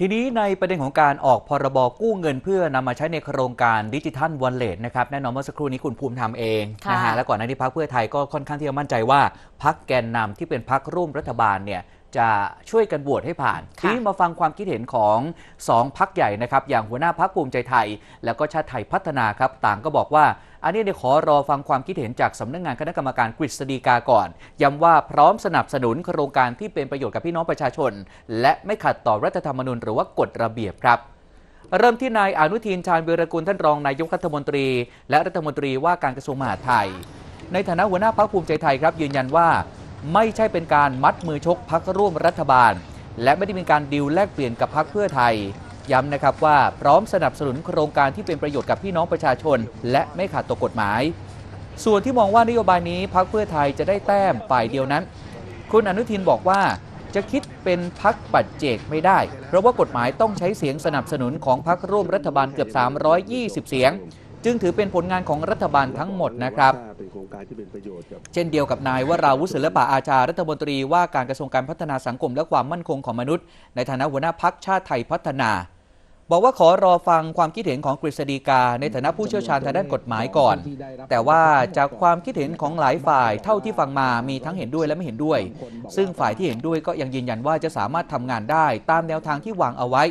ทีนี้ในประเด็นของการออกพรบกู้เงินเพื่อนำมาใช้ในโครงการดิจิทัลวอลเล็ตนะครับแน่นอนเมื่อสักครู่นี้คุณภูมิทำเองค่ะนะฮะและก่อนหน้านี้พักเพื่อไทยก็ค่อนข้างที่จะมั่นใจว่าพักแกนนำที่เป็นพักร่วมรัฐบาลเนี่ยจะช่วยกันบวชให้ผ่านค่ะทีนี้มาฟังความคิดเห็นของสองพักใหญ่นะครับ อย่างหัวหน้าพักภูมิใจไทย แล้วก็ชาติไทยพัฒนาครับ ต่างก็บอกว่า อันนี้เนี่ยขอรอฟังความคิดเห็นจากสำนักงานคณะกรรมการกฤษฎีกาก่อน ย้ำว่าพร้อมสนับสนุนโครงการที่เป็นประโยชน์กับพี่น้องประชาชน และไม่ขัดต่อรัฐธรรมนูญหรือว่ากฎระเบียบครับเริ่มที่นายอนุทินชาญวีรกุลท่านรองนายกรัฐมนตรี และรัฐมนตรีว่าการกระทรวงมหาดไทย ในฐานะหัวหน้าพักภูมิใจไทยครับ ยืนยันว่า ไม่ใช่เป็นการมัดมือชกพักร่วมรัฐบาล และไม่ได้เป็นการดิวแลกเปลี่ยนกับพักเพื่อไทย ย้ำนะครับว่าพร้อมสนับสนุนโครงการที่เป็นประโยชน์กับพี่น้องประชาชน และไม่ขาดต่อกฎหมาย ส่วนที่มองว่านโยบายนี้พักเพื่อไทยจะได้แต้มฝ่ายเดียวนั้น คุณอนุทินบอกว่าจะคิดเป็นพักปัจเจกไม่ได้ เพราะว่ากฎหมายต้องใช้เสียงสนับสนุนของพักร่วมรัฐบาลเกือบ 320 เสียง จึงถือเป็นผลงานของรัฐบาลทั้งหมดนะครับ เช่นเดียวกับนายวราวุฒิศิลปะอาชารัฐมนตรีว่าการกระทรวงการพัฒนาสังคมและความมั่นคงของมนุษย์ ในฐานะหัวหน้าพักชาติไทยพัฒนา บอกว่าขอรอฟังความคิดเห็นของกฤษฎีกา ในฐานะผู้เชี่ยวชาญทางด้านกฎหมายก่อน แต่ว่าจากความคิดเห็นของหลายฝ่ายเท่าที่ฟังมามีทั้งเห็นด้วยและไม่เห็นด้วย ซึ่งฝ่ายที่เห็นด้วยก็ยังยืนยันว่าจะสามารถทำงานได้ตามแนวทางที่วางเอาไว้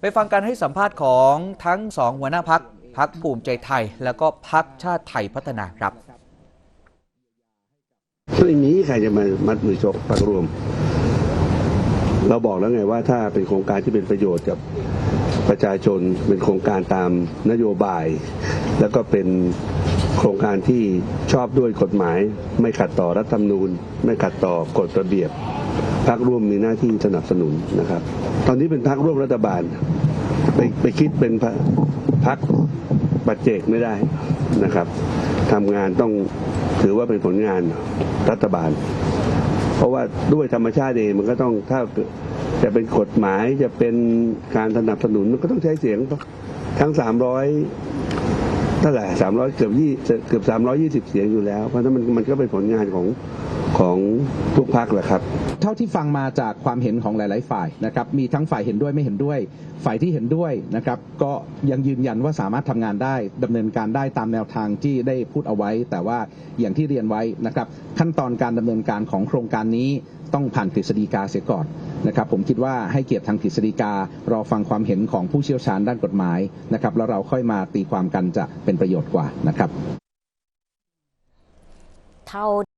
ไปฟังการให้สัมภาษณ์ของทั้งสองหัวหน้าพักพักภูมิใจไทย แล้วก็พักชาติไทยพัฒนาครับไม่มีใครจะมามัดมือชกพรรครวม เราบอกแล้วไงว่าถ้าเป็นโครงการที่เป็นประโยชน์กับ ประชาชนเป็นโครงการตามนโยบาย แล้วก็เป็นโครงการที่ชอบด้วยกฎหมาย ไม่ขัดต่อรัฐธรรมนูญ ไม่ขัดต่อกฎระเบียบพรรคร่วมมีหน้าที่สนับสนุนนะครับ ตอนนี้เป็นพรรคร่วมรัฐบาล ไปไปคิดเป็นพรรคพรรคปัจเจกไม่ได้นะครับทำงานต้องถือว่าเป็นผลงานรัฐบาล เพราะว่าด้วยธรรมชาติเองมันก็ต้องถ้า จะเป็นกฎหมายจะเป็นการสนับสนุนมันก็ต้องใช้เสียงทั้งสามร้อยเท่าไหร่สามร้อยเกือบยี่เกือบสามร้อยี่สิบเสียงอยู่แล้ว เพราะฉะนั้นมันมันก็เป็นผลงานของของทุกพักแหละครับ เท่าที่ฟังมาจากความเห็นของหลาย ๆ ฝ่ายนะครับ มีทั้งฝ่ายเห็นด้วยไม่เห็นด้วย ฝ่ายที่เห็นด้วยนะครับ ก็ยังยืนยันว่าสามารถทำงานได้ดำเนินการได้ตามแนวทางที่ได้พูดเอาไว้ แต่ว่าอย่างที่เรียนไว้นะครับ ขั้นตอนการดำเนินการของโครงการนี้ต้องผ่านกฤษฎีกาเสียก่อนนะครับผมคิดว่าให้เกียรติทางกฤษฎีการอฟังความเห็นของผู้เชี่ยวชาญด้านกฎหมายนะครับแล้วเราค่อยมาตีความกันจะเป็นประโยชน์กว่านะครับเท่า